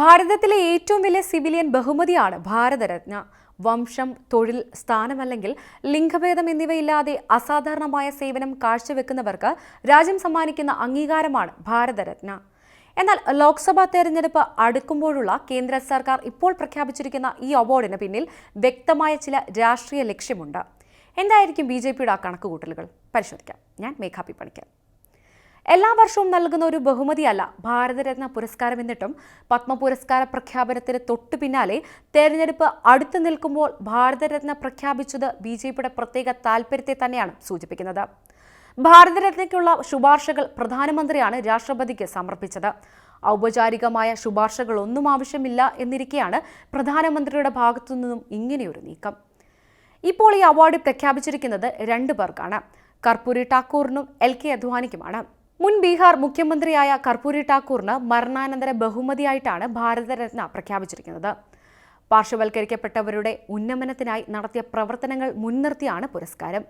ഭാരതത്തിലെ ഏറ്റവും വലിയ സിവിലിയൻ ബഹുമതിയാണ് ഭാരതരത്ന. വംശം തൊഴിൽ സ്ഥാനമല്ലെങ്കിൽ ലിംഗഭേദം എന്നിവയില്ലാതെ അസാധാരണമായ സേവനം കാഴ്ചവെക്കുന്നവർക്ക് രാജ്യം സമ്മാനിക്കുന്ന അംഗീകാരമാണ് ഭാരതരത്ന. എന്നാൽ ലോക്സഭാ തെരഞ്ഞെടുപ്പ് അടുക്കുമ്പോഴുള്ള കേന്ദ്ര സർക്കാർ ഇപ്പോൾ പ്രഖ്യാപിച്ചിരിക്കുന്ന ഈ അവാർഡിന് പിന്നിൽ വ്യക്തമായ ചില രാഷ്ട്രീയ ലക്ഷ്യമുണ്ട്. എന്തായിരിക്കും ബി ജെ പിയുടെ ആ കണക്കുകൂട്ടലുകൾ? പരിശോധിക്കാം. ഞാൻ മേഘാപി പണിക്കർ. എല്ലാ വർഷവും നൽകുന്ന ഒരു ബഹുമതിയല്ല ഭാരതരത്ന പുരസ്കാരം എന്നിട്ടും പത്മ പുരസ്കാര പ്രഖ്യാപനത്തിന് തൊട്ടു പിന്നാലെ തെരഞ്ഞെടുപ്പ് അടുത്തു നിൽക്കുമ്പോൾ ഭാരതരത്ന പ്രഖ്യാപിച്ചത് ബി ജെ പിയുടെ പ്രത്യേക താൽപര്യത്തെ തന്നെയാണ് സൂചിപ്പിക്കുന്നത്. ഭാരതരത്നയ്ക്കുള്ള ശുപാർശകൾ പ്രധാനമന്ത്രിയാണ് രാഷ്ട്രപതിക്ക് സമർപ്പിച്ചത്. ഔപചാരികമായ ശുപാർശകളൊന്നും ആവശ്യമില്ല എന്നിരിക്കെയാണ് പ്രധാനമന്ത്രിയുടെ ഭാഗത്തു നിന്നും ഇങ്ങനെയൊരു നീക്കം. ഇപ്പോൾ ഈ അവാർഡ് പ്രഖ്യാപിച്ചിരിക്കുന്നത് രണ്ടു പേർക്കാണ്. കർപ്പൂരി ഠാക്കൂറിനും എൽ കെ അദ്വാനിക്കുമാണ്. മുൻ ബീഹാർ മുഖ്യമന്ത്രിയായ കർപ്പൂരി ഠാക്കൂറിന് മരണാനന്തര ബഹുമതിയായിട്ടാണ് ഭാരതരത്ന പ്രഖ്യാപിച്ചിരിക്കുന്നത്. പാർശ്വവൽക്കരിക്കപ്പെട്ടവരുടെ ഉന്നമനത്തിനായി നടത്തിയ പ്രവർത്തനങ്ങൾ മുൻനിർത്തിയാണ് പുരസ്കാരം.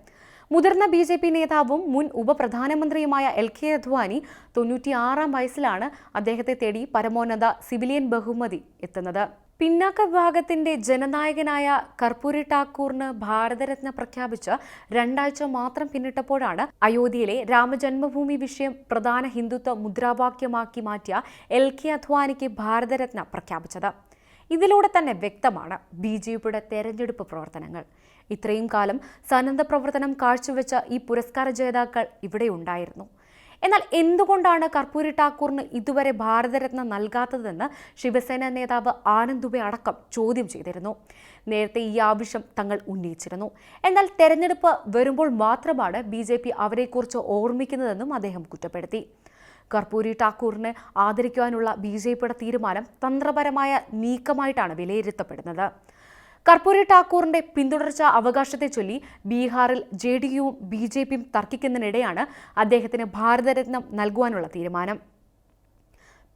മുതിർന്ന ബി ജെ പി നേതാവും മുൻ ഉപപ്രധാനമന്ത്രിയുമായ എൽ കെ അദ്വാനി തൊണ്ണൂറ്റിയാറാം വയസ്സിലാണ് അദ്ദേഹത്തെ തേടി പരമോന്നത സിവിലിയൻ ബഹുമതി എത്തുന്നത്. പിന്നാക്ക വിഭാഗത്തിന്റെ ജനനായകനായ കർപ്പൂരി ഠാക്കൂറിന് ഭാരതരത്ന പ്രഖ്യാപിച്ച് രണ്ടാഴ്ച മാത്രം പിന്നിട്ടപ്പോഴാണ് അയോധ്യയിലെ രാമജന്മഭൂമി വിഷയം പ്രധാന ഹിന്ദുത്വ മുദ്രാവാക്യമാക്കി മാറ്റിയ എൽ കെ അദ്വാനിക്ക് ഭാരതരത്ന പ്രഖ്യാപിച്ചത്. ഇതിലൂടെ തന്നെ വ്യക്തമാണ് ബി ജെ പിയുടെ തെരഞ്ഞെടുപ്പ് പ്രവർത്തനങ്ങൾ. ഇത്രയും കാലം സന്നദ്ധ പ്രവർത്തനം കാഴ്ചവെച്ച ഈ പുരസ്കാര ജേതാക്കൾ ഇവിടെ ഉണ്ടായിരുന്നു എന്നാൽ എന്തുകൊണ്ടാണ് കർപ്പൂരി ഠാക്കൂറിന് ഇതുവരെ ഭാരതരത്ന നൽകാത്തതെന്ന് ശിവസേന നേതാവ് ആനന്ദ് ദുബെ അടക്കം ചോദ്യം ചെയ്തിരുന്നു. നേരത്തെ ഈ ആവശ്യം തങ്ങൾ ഉന്നയിച്ചിരുന്നു. എന്നാൽ തെരഞ്ഞെടുപ്പ് വരുമ്പോൾ മാത്രമാണ് ബി ജെ പി അവരെക്കുറിച്ച് ഓർമ്മിക്കുന്നതെന്നും അദ്ദേഹം കുറ്റപ്പെടുത്തി. കർപ്പൂരി ഠാക്കൂറിനെ ആദരിക്കുവാനുള്ള ബി ജെ പിയുടെ തീരുമാനം തന്ത്രപരമായ നീക്കമായിട്ടാണ് വിലയിരുത്തപ്പെടുന്നത്. കർപ്പൂരി ഠാക്കൂറിന്റെ പിന്തുടർച്ച അവകാശത്തെ ചൊല്ലി ബീഹാറിൽ ജെ ഡി യുവും ബി ജെ പിയും തർക്കിക്കുന്നതിനിടെയാണ് അദ്ദേഹത്തിന് ഭാരതരത്നം നൽകുവാനുള്ള തീരുമാനം.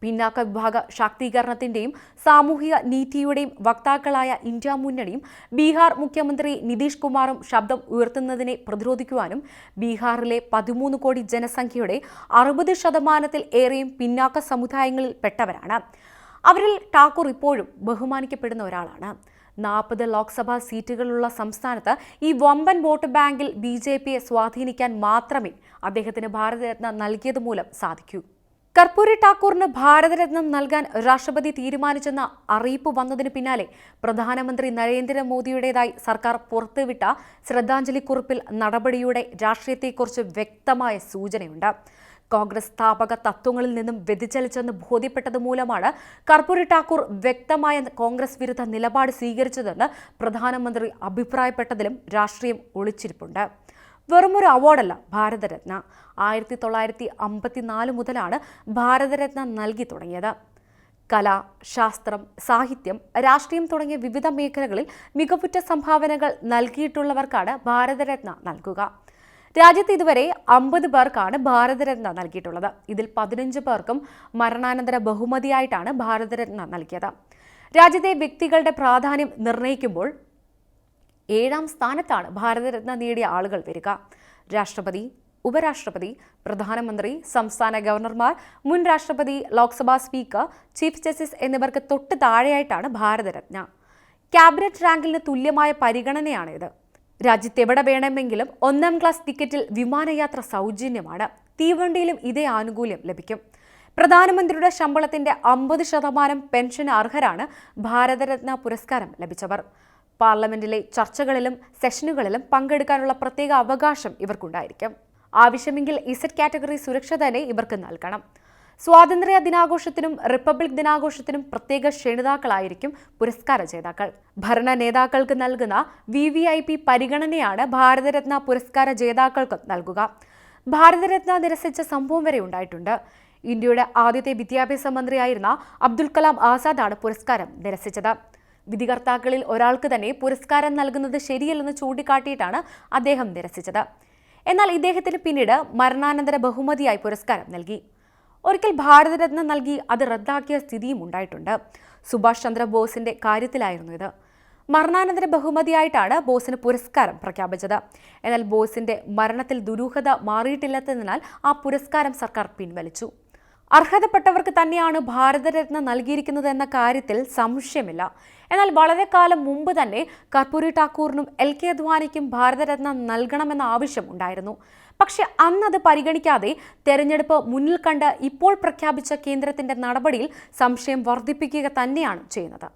പിന്നാക്ക വിഭാഗ ശാക്തീകരണത്തിന്റെയും സാമൂഹിക നീതിയുടെയും വക്താക്കളായ ഇന്ത്യ മുന്നണിയും ബീഹാർ മുഖ്യമന്ത്രി നിതീഷ് കുമാറും ശബ്ദം ഉയർത്തുന്നതിനെ പ്രതിരോധിക്കുവാനും ബീഹാറിലെ പതിമൂന്ന് കോടി ജനസംഖ്യയുടെ അറുപത് ശതമാനത്തിൽ ഏറെയും പിന്നാക്ക സമുദായങ്ങളിൽ പെട്ടവരാണ്. അവരിൽ ഠാക്കൂർ ഇപ്പോഴും ബഹുമാനിക്കപ്പെടുന്ന ഒരാളാണ്. നാൽപ്പത് ലോക്സഭാ സീറ്റുകളുള്ള സംസ്ഥാനത്ത് ഈ വമ്പൻ വോട്ട് ബാങ്കിൽ ബി ജെ പിയെ സ്വാധീനിക്കാൻ മാത്രമേ അദ്ദേഹത്തിന് ഭാരതരത്ന നൽകിയത് മൂലം സാധിക്കൂ. കർപ്പൂരി ഠാക്കൂറിന് ഭാരതരത്നം നൽകാൻ രാഷ്ട്രപതി തീരുമാനിച്ചെന്ന അറിയിപ്പ് വന്നതിന് പിന്നാലെ പ്രധാനമന്ത്രി നരേന്ദ്രമോദിയുടേതായി സർക്കാർ പുറത്തുവിട്ട ശ്രദ്ധാഞ്ജലി കുറിപ്പിൽ നടപടിയുടെ രാഷ്ട്രീയത്തെക്കുറിച്ച് വ്യക്തമായ സൂചനയുണ്ട്. കോൺഗ്രസ് സ്ഥാപക തത്വങ്ങളിൽ നിന്നും വ്യതിചലിച്ചെന്ന് ബോധ്യപ്പെട്ടത് മൂലമാണ് കർപ്പൂരി ഠാക്കൂർ വ്യക്തമായ കോൺഗ്രസ് വിരുദ്ധ നിലപാട് സ്വീകരിച്ചതെന്ന് പ്രധാനമന്ത്രി അഭിപ്രായപ്പെട്ടതിലും രാഷ്ട്രീയം ഒളിച്ചിരിപ്പുണ്ട്. വെറുമൊരു അവാർഡല്ല ഭാരതരത്ന. ആയിരത്തി തൊള്ളായിരത്തി അമ്പത്തിനാല് മുതലാണ് ഭാരതരത്ന നൽകി തുടങ്ങിയത്. കല ശാസ്ത്രം സാഹിത്യം രാഷ്ട്രീയം തുടങ്ങിയ വിവിധ മേഖലകളിൽ മികവുറ്റ സംഭാവനകൾ നൽകിയിട്ടുള്ളവർക്കാണ് ഭാരതരത്ന നൽകുക. രാജ്യത്ത് ഇതുവരെ അമ്പത് പേർക്കാണ് ഭാരതരത്ന നൽകിയിട്ടുള്ളത്. ഇതിൽ പതിനഞ്ച് പേർക്കും മരണാനന്തര ബഹുമതിയായിട്ടാണ് ഭാരതരത്ന നൽകിയത്. രാജ്യത്തെ വ്യക്തികളുടെ പ്രാധാന്യം നിർണയിക്കുമ്പോൾ ഏഴാം സ്ഥാനത്താണ് ഭാരതരത്ന നേടിയ ആളുകൾ വരിക. രാഷ്ട്രപതി ഉപരാഷ്ട്രപതി പ്രധാനമന്ത്രി സംസ്ഥാന ഗവർണർമാർ മുൻ രാഷ്ട്രപതി ലോക്സഭാ സ്പീക്കർ ചീഫ് ജസ്റ്റിസ് എന്നിവർക്ക് തൊട്ട് താഴെയായിട്ടാണ് ഭാരതരത്ന. ക്യാബിനറ്റ് റാങ്കിന് തുല്യമായ പരിഗണനയാണ് ഇത് രാജ്യത്തെവിടെ വേണമെങ്കിലും ഒന്നാം ക്ലാസ് ടിക്കറ്റിൽ വിമാനയാത്ര സൗജന്യമാണ്. തീവണ്ടിയിലും ഇതേ ആനുകൂല്യം ലഭിക്കും. പ്രധാനമന്ത്രിയുടെ ശമ്പളത്തിന്റെ അമ്പത് ശതമാനം പെൻഷൻ അർഹരാണ് ഭാരതരത്ന പുരസ്കാരം ലഭിച്ചവർ. പാർലമെന്റിലെ ചർച്ചകളിലും സെഷനുകളിലും പങ്കെടുക്കാനുള്ള പ്രത്യേക അവകാശം ഇവർക്കുണ്ടായിരിക്കും. ആവശ്യമെങ്കിൽ ഇസഡ് കാറ്റഗറി സുരക്ഷ തന്നെ ഇവർക്ക് നൽകണം. സ്വാതന്ത്ര്യ ദിനാഘോഷത്തിനും റിപ്പബ്ലിക് ദിനാഘോഷത്തിനും പ്രത്യേക ക്ഷണിതാക്കളായിരിക്കും പുരസ്കാര ജേതാക്കൾ. ഭരണ നേതാക്കൾക്ക് നൽകുന്ന വി വി ഐ പി പരിഗണനയാണ് ഭാരതരത്ന പുരസ്കാര ജേതാക്കൾക്ക് നൽകുക. ഭാരതരത്ന നിരസിച്ച സംഭവം വരെ ഉണ്ടായിട്ടുണ്ട്. ഇന്ത്യയുടെ ആദ്യത്തെ വിദ്യാഭ്യാസ മന്ത്രിയായിരുന്ന അബ്ദുൽ കലാം ആസാദാണ് പുരസ്കാരം നിരസിച്ചത്. വിധികർത്താക്കളിൽ ഒരാൾക്ക് തന്നെ പുരസ്കാരം നൽകുന്നത് ശരിയല്ലെന്ന് ചൂണ്ടിക്കാട്ടിയിട്ടാണ് അദ്ദേഹം നിരസിച്ചത്. എന്നാൽ ഇദ്ദേഹത്തിന് പിന്നീട് മരണാനന്തര ബഹുമതിയായി പുരസ്കാരം നൽകി. ഒരിക്കൽ ഭാരതരത്ന നൽകി അത് റദ്ദാക്കിയ സ്ഥിതിയും ഉണ്ടായിട്ടുണ്ട്. സുഭാഷ് ചന്ദ്രബോസിന്റെ കാര്യത്തിലായിരുന്നു ഇത്. മരണാനന്തര ബഹുമതിയായിട്ടാണ് ബോസിന് പുരസ്കാരം പ്രഖ്യാപിച്ചത്. എന്നാൽ ബോസിന്റെ മരണത്തിൽ ദുരൂഹത മാറിയിട്ടില്ലാത്തതിനാൽ ആ പുരസ്കാരം സർക്കാർ പിൻവലിച്ചു. അർഹതപ്പെട്ടവർക്ക് തന്നെയാണ് ഭാരതരത്ന നൽകിയിരിക്കുന്നത് എന്ന കാര്യത്തിൽ സംശയമില്ല. എന്നാൽ വളരെ കാലം മുമ്പ് തന്നെ കർപ്പൂരി ഠാക്കൂറിനും എൽ കെ അദ്വാനിക്കും ഭാരതരത്ന നൽകണമെന്ന ആവശ്യം ഉണ്ടായിരുന്നു. പക്ഷെ അന്നത് പരിഗണിക്കാതെ തെരഞ്ഞെടുപ്പ് മുന്നിൽ കണ്ട് ഇപ്പോൾ പ്രഖ്യാപിച്ച കേന്ദ്രത്തിന്റെ നടപടിയിൽ സംശയം വർദ്ധിപ്പിക്കുക തന്നെയാണ് ചെയ്യുന്നത്.